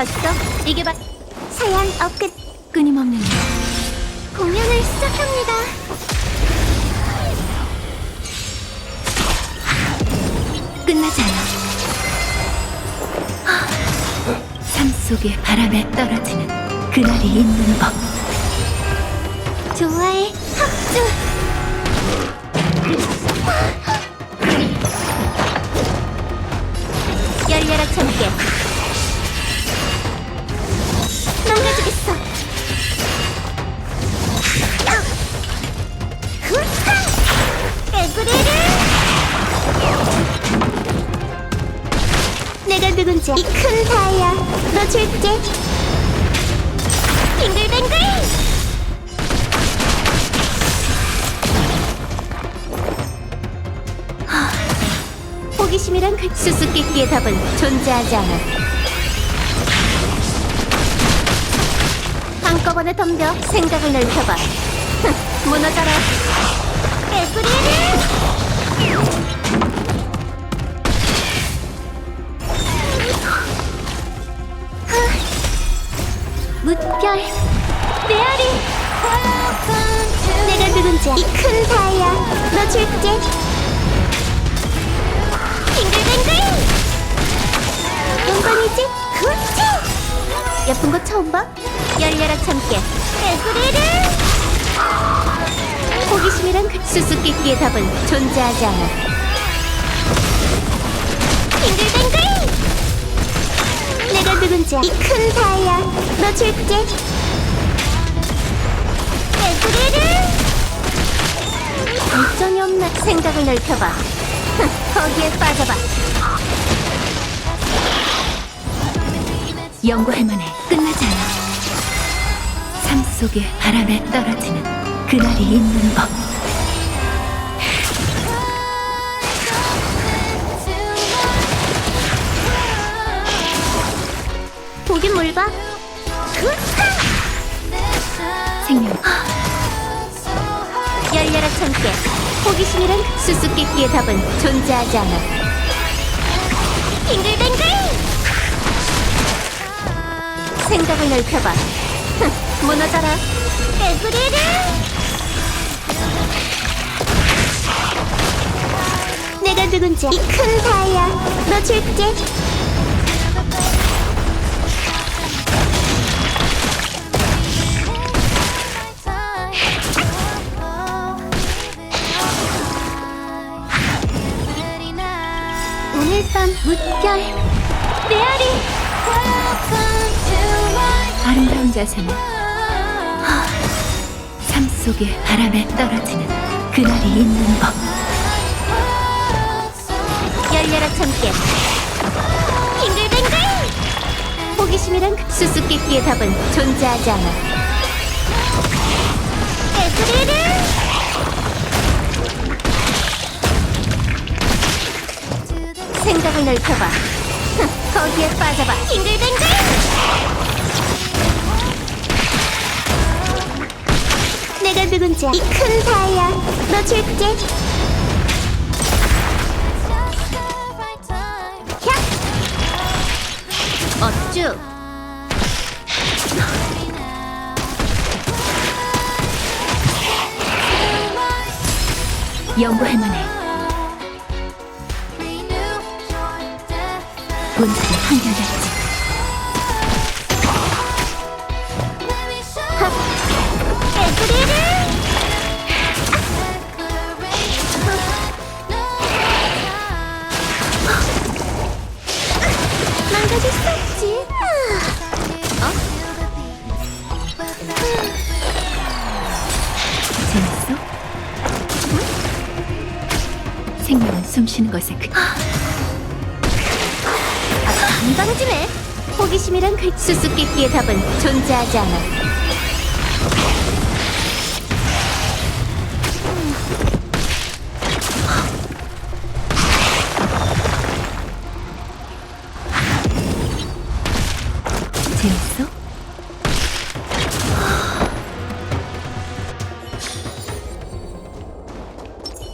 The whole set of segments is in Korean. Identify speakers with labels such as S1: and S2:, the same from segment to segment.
S1: 봤어? 이게 바 사양 업끝
S2: 끊임없는 일.
S1: 공연을 시작합니다.
S2: 끝나지 않아. 하, 삶 속에 바람에 떨어지는 그날이 있는 법.
S1: 좋아해 합주 누군지 이큰 다이아 너 줄게 빙글빙글 호기심이란 그 수수께끼의 답은 존재하지 않아. 한꺼번에 덤벼 생각을 넓혀봐. 흥, 무너져라. 에브리를! 참깨 에브리를. 호기심이란 그 수수께끼의 답은 존재하지 않아. 빙글빙글! 내가 누군지 이 큰 다이아 너 줄게. 에브리를. 결정이 없나 생각을 넓혀봐. 흥, 거기에 빠져봐.
S2: 연구할 만해. 끝나지 않아. 삶 속에 바람에 떨어지는 그날이 있는 법.
S1: 보긴 뭘 봐?
S2: 생명.
S1: 열려라 참깨 호기심이란 수수께끼의 답은 존재하지 않아 빙글빙글 생각을 넓혀봐 흥, 무너져라. 에브리를. 내가 누군지. 이 큰 다이아 너 줄게. 오늘 밤 물결 메아리.
S2: 아름다운 자세는 속에 바람에 떨어지는 그날이 있는 법.
S1: 열려라 참깨. 빙글빙글! 호기심이란 그 수수께끼의 답은 존재하지 않아. 에브리를 생각을 넓혀봐. 흥, 거기에 빠져봐. 빙글빙글 내가 누군지 이큰 다이아 너 줄게 야! 어쭈
S2: 연구할 만해. 본질은 한결같지. 숨쉬는 것에 그
S1: 건강해지네. 호기심이란 그 수수께끼의 답은 존재하지 않아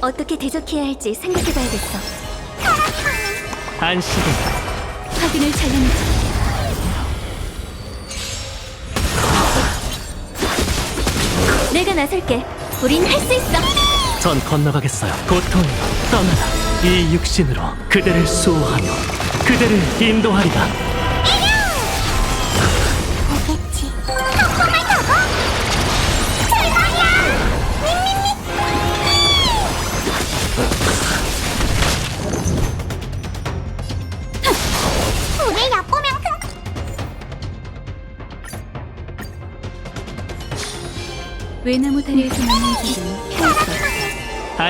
S1: 어떻게 대적해야 할지 생각해봐야겠어.
S3: 안식은
S2: 확인을 잘라내자.
S1: 내가 나설게. 우린 할 수 있어.
S3: 전 건너가겠어요. 고통이 떠나라. 이 육신으로 그대를 수호하며 그대를 인도하리라.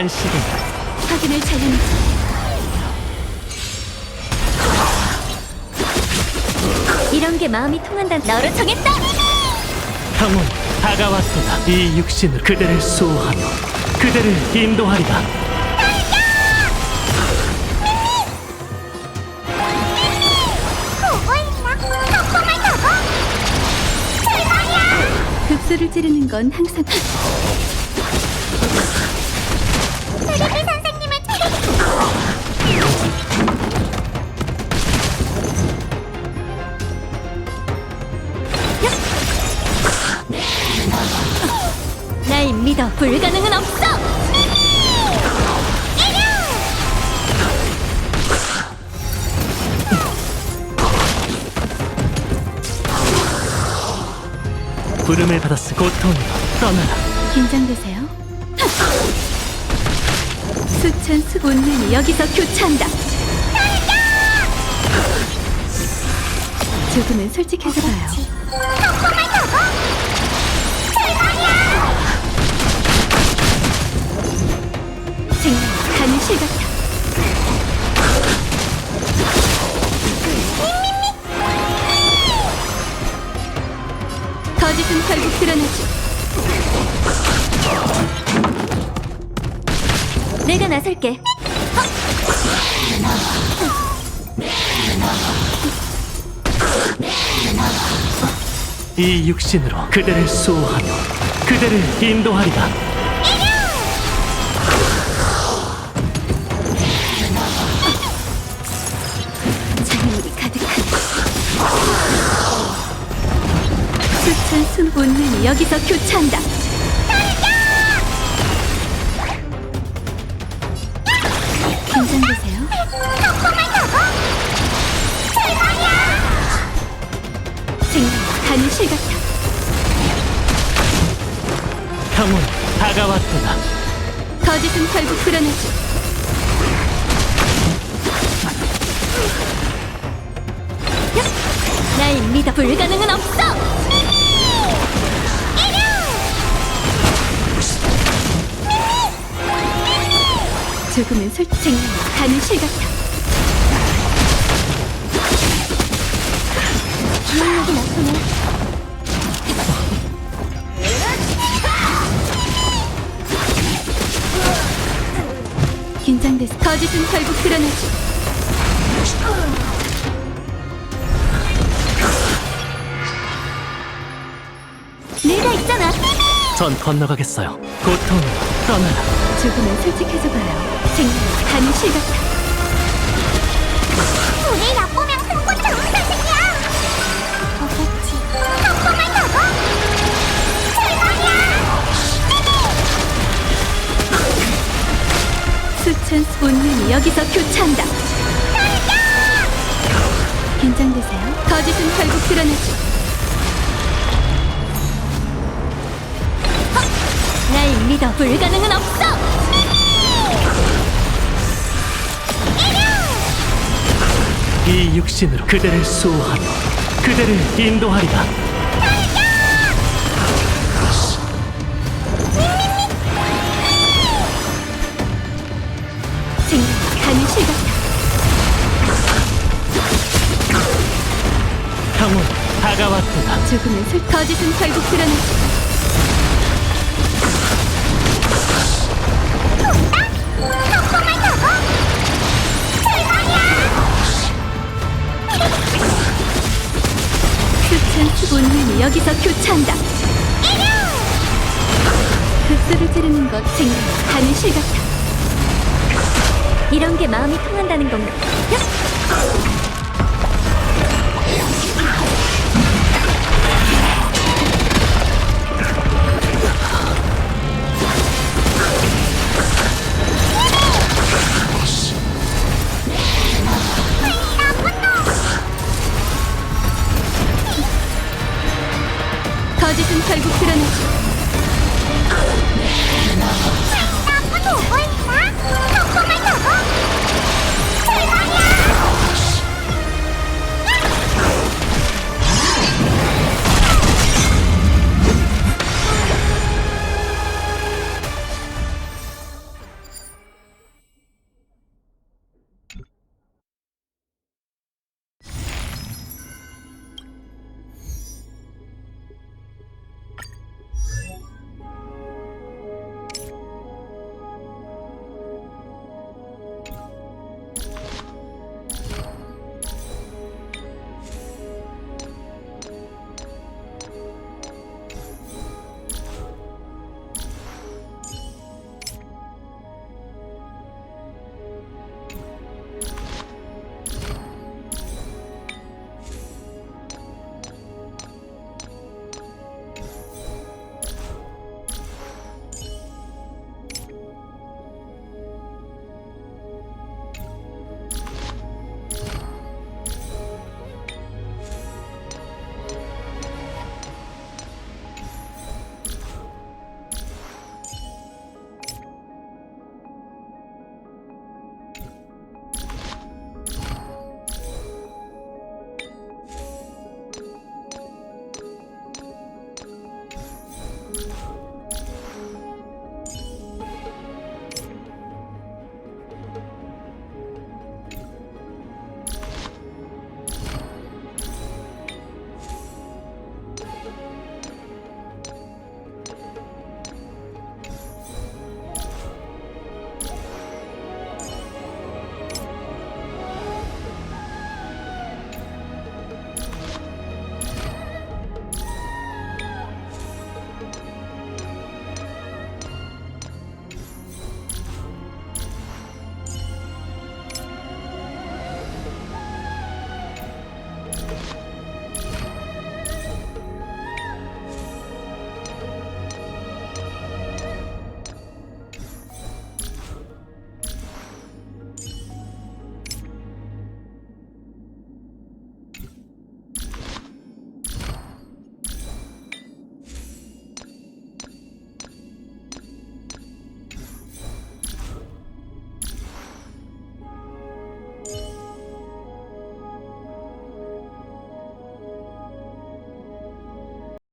S3: 안식은
S4: 확인을 잘해내자.
S1: 이런 게 마음이 통한다. 너로 정했다.
S3: 평온 다가왔도다. 이 육신으로 그대를 수호하며 그대를 인도하리라.
S1: 보고 있나?
S4: 급소를 찌르는 건 항상
S1: 믿어 불가능은 없어
S3: 부름을 받았을 고통이여 떠나라.
S4: 긴장되세요. 수천 수 본능이 여기서 교차한다. 조금은 솔직해서 봐요. 정말 가는 실 같아. 거짓은 결국 드러나지.
S1: 내가 나설게
S3: 이 육신으로 그대를 수호하며 그대를 인도하리라.
S4: 순 본능이 여기서 교차한다. 긴장되세요. 가는 실 같아.
S3: 평온 다가왔도다.
S4: 거짓은 결국 드러나지.
S1: 날 믿어 불가능은 없어
S4: 조금은 솔 정말 가는 실 같아.
S1: 기억력이 나쁘네
S4: 긴장돼서 거짓은 결국 드러나지.
S1: 내가 있잖아
S3: 전 건너가겠어요. 고통이여 떠나라.
S4: 조금은 솔직해서 봐요. 정말 가는 실 같아.
S1: 우리 얕보면 큰꽃 좋은 선생이야 오겠지 덕분을 타고 출발이야
S4: 수천 수 본능이 여기서 교차한다. 긴장되세요. 거짓은 결국 드러나지.
S1: 날 믿어 불가능은 없어
S3: 이 육신으로 그대를 수호하며 그대를 인도하리라.
S4: 가는 실.
S3: 평온 다가왔도다.
S4: 조금은 솔 거짓은 결국 드러나지. 본능이 여기서 교차한다. 급소를 찌르는 것 가는 실 같아.
S1: 이런 게 마음이 통한다는 건가
S4: 결국 드러나지